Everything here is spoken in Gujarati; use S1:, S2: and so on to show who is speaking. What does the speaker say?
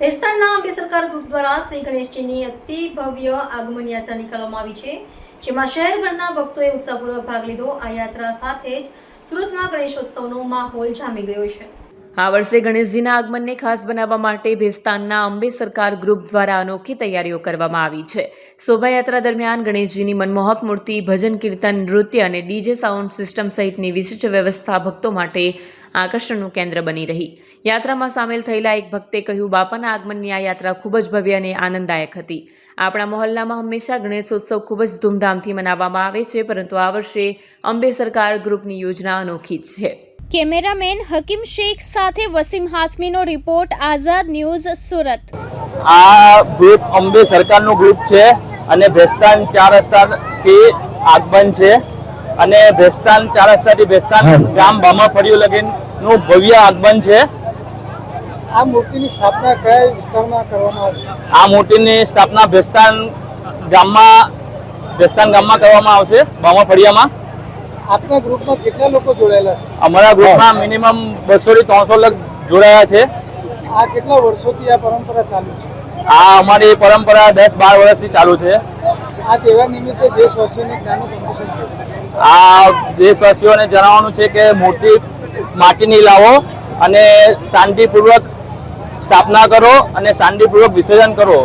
S1: ભેસ્તાનના અંબે સરકાર ગ્રુપ દ્વારા શ્રી ગણેશજીની અતિ ભવ્ય આગમન યાત્રા નીકળવામાં આવી છે, જેમાં શહેરભરના ભક્તોએ ઉત્સાહપૂર્વક ભાગ લીધો. આ યાત્રા સાથે જ સુરતમાં ગણેશોત્સવનો માહોલ જામી ગયો છે.
S2: આ વર્ષે ગણેશજીના આગમનને ખાસ બનાવવા માટે ભેસ્તાનના અંબે સરકાર ગ્રુપ દ્વારા અનોખી તૈયારીઓ કરવામાં આવી છે. શોભાયાત્રા દરમિયાન ગણેશજીની મનમોહક મૂર્તિ, ભજન, કીર્તન, નૃત્ય અને ડીજે સાઉન્ડ સિસ્ટમ સહિતની વિશિષ્ટ વ્યવસ્થા ભક્તો માટે આકર્ષણનું કેન્દ્ર બની રહી. યાત્રામાં સામેલ થયેલા એક ભક્તે કહ્યું, બાપાના આગમનની આ યાત્રા ખૂબ જ ભવ્ય અને આનંદદાયક હતી. આપણા મોહલ્લામાં હંમેશા ગણેશોત્સવ ખૂબ જ ધૂમધામથી મનાવવામાં આવે છે, પરંતુ આ વર્ષે અંબે સરકાર ગ્રુપની યોજના અનોખી છે.
S3: કેમેરામેન હકીમ શેખ સાથે વસીમ હાસમીનો રિપોર્ટ આઝાદ ન્યૂઝ સુરત.
S4: આ ગ્રુપ અંબે સરકારનું ગ્રુપ છે અને ભેસ્તાન ચાર રસ્તાથી આગમન છે. અને ભેસ્તાન ચાર રસ્તાથી ભેસ્તાન ગામ બામા ફળિયું લગીનનું ભવ્ય આગમન છે.
S5: આ મૂર્તિની સ્થાપના કયા વિસ્તારમાં કરવામાં આવી?
S4: આ મૂર્તિની સ્થાપના ભેસ્તાન ગામમાં ભેસ્તાન ગામમાં કરવામાં આવશે બામા ફળિયામાં.
S5: આપના ગ્રુપમાં કેટલા લોકો જોડાયેલા છે?
S4: અમારા ગ્રુપમાં મિનિમમ બસો થી ત્રણસો લગ જોડાયા છે.
S5: આ કેટલા વર્ષોથી આ પરંપરા ચાલુ છે?
S4: આ અમારી પરંપરા દસ બાર વર્ષથી ચાલુ છે.
S5: આ તહેવાર નિમિત્તે દેશવાસીઓને જ્ઞાનનું પ્રમોશન
S4: આ દેશવાસીઓને જણાવવાનું છે કે મૂર્તિ માટીની લાવો અને શાંતિપૂર્વક સ્થાપના કરો અને શાંતિપૂર્વક વિસર્જન કરો.